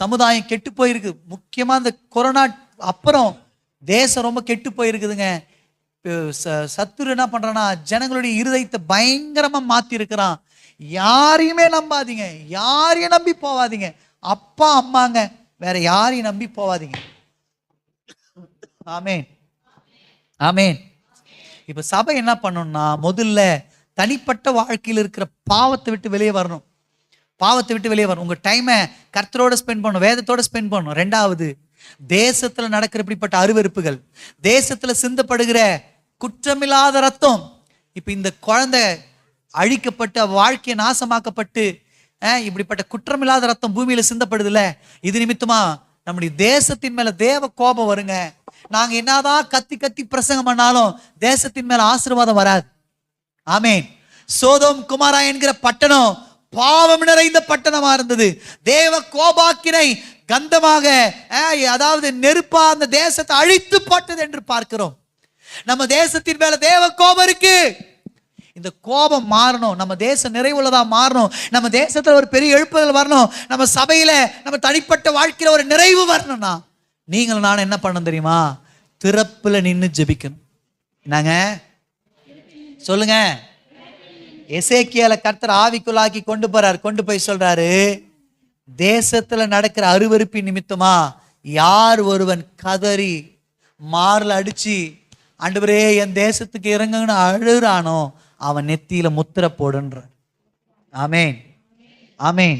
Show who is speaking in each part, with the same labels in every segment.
Speaker 1: சமுதாயம் கெட்டு போயிருக்கு. முக்கியமா இந்த கொரோனா அப்புறம் தேசம் ரொம்ப கெட்டு போயிருக்குதுங்க. ச- சத்துரு என்ன பண்றான்னா ஜனங்களுடைய இருதயத்தை பயங்கரமா மாத்தி இருக்கிறான் யாரையுமே நம்பாதீங்க. யாரையும் நம்பி போவாதீங்க. அப்பா அம்மாங்க வேற யாரையும் நம்பி போவாதீங்க. ஆமேன். ஆமேன். இப்ப சபை என்ன பண்ணணும்னா முதல்ல தனிப்பட்ட வாழ்க்கையில் இருக்கிற பாவத்தை விட்டு வெளியே வரணும். பாவத்தை விட்டு வெளியே வரணும் உங்க டைமை கர்த்தரோட ஸ்பெண்ட் பண்ணணும் வேதத்தோட ஸ்பெண்ட் பண்ணணும் ரெண்டாவது தேசத்துல நடக்கிற இப்படிப்பட்ட அருவருப்புகள் தேசத்துல சிந்தப்படுகிற குற்றமில்லாத ரத்தம் இப்ப இந்த குழந்தை அழிக்கப்பட்ட வாழ்க்கையை நாசமாக்கப்பட்டு இப்படிப்பட்ட குற்றமில்லாத ரத்தம் பூமியில சிந்தப்படுதுல்ல இது நிமித்தமா நம்முடைய தேசத்தின் மேல தேவ கோபம் வருங்க. நாங்க என்னதான் கத்தி கத்தி பிரசங்கம் பண்ணாலும் தேசத்தின் மேல ஆசீர்வாதம் வராது. ஆமேன். சோதோம் குமாரா என்கிற பட்டணம் பாவம் நிறைந்த பட்டணமா இருந்தது. தேவ கோபாக்கினை கந்தமாக அதாவது நெருப்பா அந்த தேசத்தை அழித்து போட்டது என்று பார்க்கிறோம். நம்ம தேசத்தின் மேல தேவ கோபம் இருக்கு. இந்த கோபம் மாறணும். நம்ம தேசம் நிறைவுள்ளதா மாறணும். நம்ம தேசத்துல ஒரு பெரிய எழுப்புதல் வரணும். நம்ம சபையில நம்ம தனிப்பட்ட வாழ்க்கையில ஒரு நிறைவு வரணும்னா நீங்களும் நானும் என்ன பண்ணணும் தெரியுமா? திறப்புல நின்று ஜெபிக்கணும். என்னங்க? சொல்லுங்க. எசேக்கியால கர்த்தர் ஆவிக்குள்ளாக்கி கொண்டு போறார். கொண்டு போய் சொல்றாரு தேசத்துல நடக்கிற அருவருப்பின் நிமித்தமா யார் ஒருவன் கதறி மார்ல அடிச்சு ஆண்டவரே என் தேசத்துக்கு இறங்குன்னு அழுறானோ அவன் நெத்தியில முத்திர போடுன்ற ஆமேன். ஆமேன்.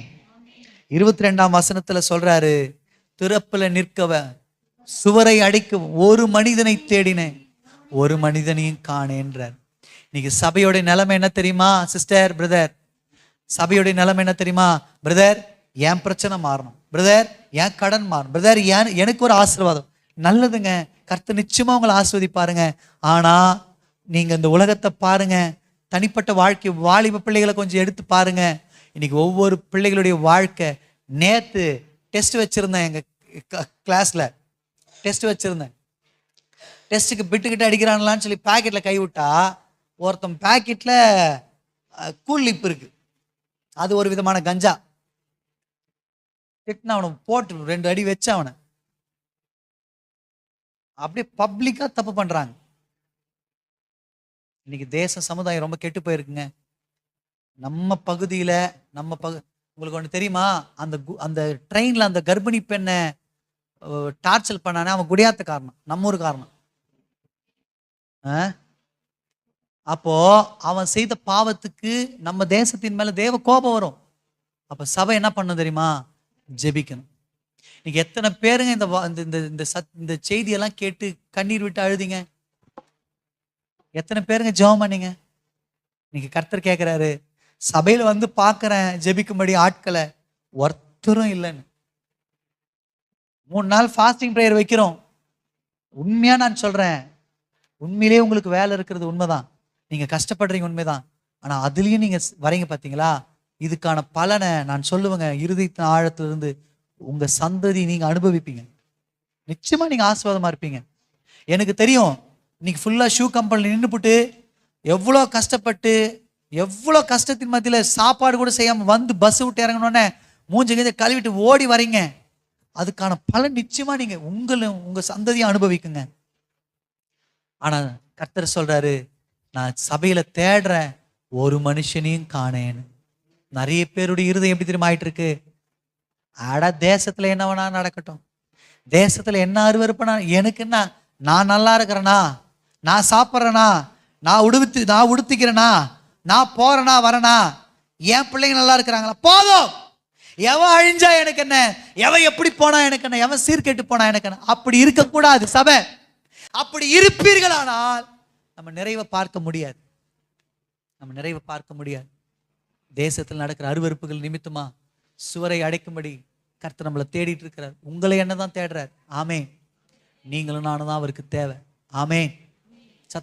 Speaker 1: இருபத்தி ரெண்டாம் வசனத்துல சொல்றாரு திறப்புல நிற்கவ சுவரை அடைக்க ஒரு மனிதனை தேடினேன் ஒரு மனிதனையும் காணேன்றார். இன்னைக்கு சபையோட நிலைமை என்ன தெரியுமா சிஸ்டர் பிரதர் சபையோட நிலைமை என்ன தெரியுமா பிரதர் என் பிரச்சனை மாறணும்? பிரதர் என் கடன் மாறணும்? பிரதர் ஏன் எனக்கு ஒரு ஆசீர்வாதம்? நல்லதுங்க. கர்த்தர் நிச்சயமா உங்களை ஆஸ்வதிப்பாருங்க ஆனா நீங்க இந்த உலகத்தை பாருங்க. தனிப்பட்ட வாழ்க்கை வாலிப பிள்ளைகளை கொஞ்சம் எடுத்து பாருங்க. இன்னைக்கு ஒவ்வொரு பிள்ளைகளுடைய வாழ்க்கை நேத்து டெஸ்ட் வச்சிருந்தேன் எங்க கிளாஸ்ல டெஸ்ட் வச்சிருந்தேன். டெஸ்ட்டுக்கு பிட்டுக்கிட்ட அடிக்கிறாங்களான்னு சொல்லி பாக்கெட்டில் கை விட்டா ஒருத்தன் பேக்கெட்டில் கூல் லிப் இருக்கு. அது ஒரு விதமான கஞ்சா. திட்டின அவனை போட்டு ரெண்டு அடி வச்சு அவனை. அப்படியே பப்ளிக்காக தப்பு பண்றாங்க. இன்னைக்கு தேச சமுதாயம் ரொம்ப கெட்டு போயிருக்குங்க. நம்ம பகுதியில் நம்ம பகு உங்களுக்கு ஒன்று தெரியுமா? அந்த கு- அந்த ட்ரெயினில் அந்த கர்ப்பிணி பெண்ணை டார்ச்சல் பண்ணானே அவன் குடியாத்த காரணம். நம்ம ஊர் காரணம். ஆ? அப்போ அவன் செய்த பாவத்துக்கு நம்ம தேசத்தின் மேல தேவ கோபம் வரும். அப்ப சபை என்ன பண்ணும் தெரியுமா? ஜெபிக்கணும். இன்னைக்கு எத்தனை பேருங்க இந்த இந்த- இந்த இந்த சத் இந்த செய்தியெல்லாம் கேட்டு கண்ணீர் விட்டு அழுதிங்க? எத்தனை பேருங்க ஜெபம் பண்ணீங்க? இன்னைக்கு கர்த்தர் கேட்குறாரு சபையில வந்து பார்க்குறேன் ஜெபிக்கும்படி ஆட்களை ஒருத்தரும் இல்லைன்னு. மூணு நாள் ஃபாஸ்டிங் ப்ரேயர் வைக்கிறோம். உண்மையா நான் சொல்றேன். உண்மையிலேயே உங்களுக்கு வேலை இருக்கிறது உண்மைதான். நீங்க கஷ்டப்படுறீங்க உண்மைதான். ஆனா அதுலயும் நீங்க வரீங்க பாத்தீங்களா? இதுக்கான பலனை நான் சொல்லுவேங்க. இருதயத்தின் ஆழத்திலிருந்து உங்க சந்ததி நீங்க அனுபவிப்பீங்க. நிச்சயமா நீங்க ஆசீர்வாதமா இருப்பீங்க. எனக்கு தெரியும் இன்னைக்கு ஃபுல்லா ஷூ கம்பெனியில் நின்றுபுட்டு எவ்வளோ கஷ்டப்பட்டு எவ்வளோ கஷ்டத்தின் மத்தியில் சாப்பாடு கூட செய்யாமல் வந்து பஸ் விட்டு இறங்கினோடனே மூஞ்சி கிஞ்ச கழுவிட்டு ஓடி வரீங்க. அதுக்கான பலன் நிச்சயமா நீங்க உங்களும் உங்க சந்ததியும் அனுபவிக்குங்க. ஆனா கர்த்தர் சொல்றாரு நான் சபையில தேடுறேன் ஒரு மனுஷனையும் காணேன்னு நிறைய பேருடைய இருதயம் எப்படி தெரியுமா ஆயிட்டு இருக்கு அட தேசத்துல என்ன வேணா நடக்கட்டும். தேசத்துல என்ன அருவருப்பனா எனக்கு என்ன? நான் நல்லா இருக்கிறேனா? நான் சாப்பிட்றேனா? நான் உடுத்து நான் உடுத்திக்கிறேனா? நான் போறேனா வரேனா? என் பிள்ளைங்க நல்லா இருக்கிறாங்களா? போதும்! எவன் அழிஞ்சா எனக்கு என்ன? எவன் எப்படி போனா எனக்கு என்ன? எவன் சீர்கெட்டு போனா எனக்கு என்ன? அப்படி இருக்கக்கூடாது சபை. அப்படி இருப்பீர்களானால் நம்ம நிறைவை பார்க்க முடியாது. நம்ம நிறைவை பார்க்க முடியாது. தேசத்தில் நடக்கிற அருவருப்புகள் நிமித்தமா சுவரை அடைக்கும்படி கர்த்தர் நம்மளை தேடிட்டு இருக்கிறார். உங்களை என்ன தான் தேடுறார்? ஆமே நீங்களும் நானும் தான் அவருக்கு தேவை. ஆமே